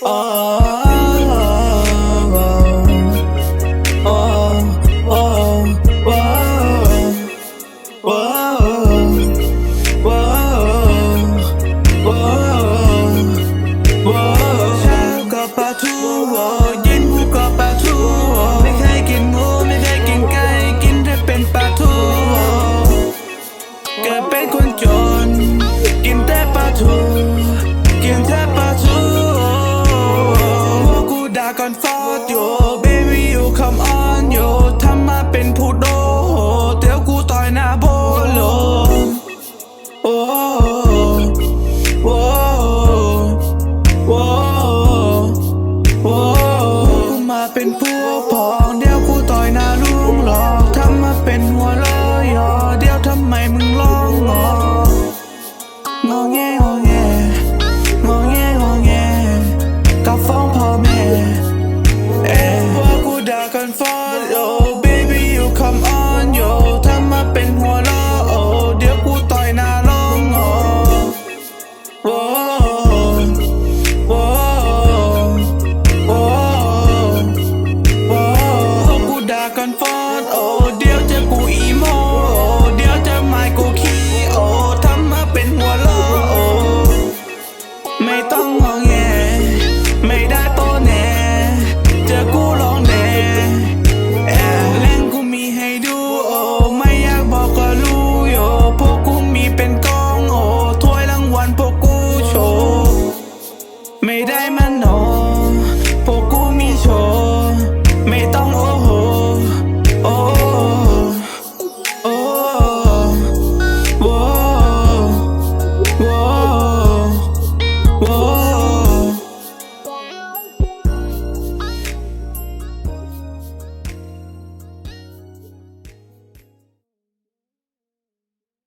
Oh. ก่อนฟอดโย baby you come on โยทำมาเป็นผู้โดเดี๋ยวกูต่อยหน้าโบโลโอ้โอ้โอ้โอ้มาเป็นผู้ ด่ากันฟอดโอ้ baby you come on โยทำมาเป็นหัวล้อโอ้เดี๋ยวกูต่อยหน้าร้องโอ้โอ้โอ้โอ้โอ้กูด่ากันฟอดโอ้เดี๋ยวจะกูอีโมโอ้เดี๋ยวจะไม่กูขี้โอ้ทำมาเป็นหัวล้อโอ้ไม่ต้องงง my.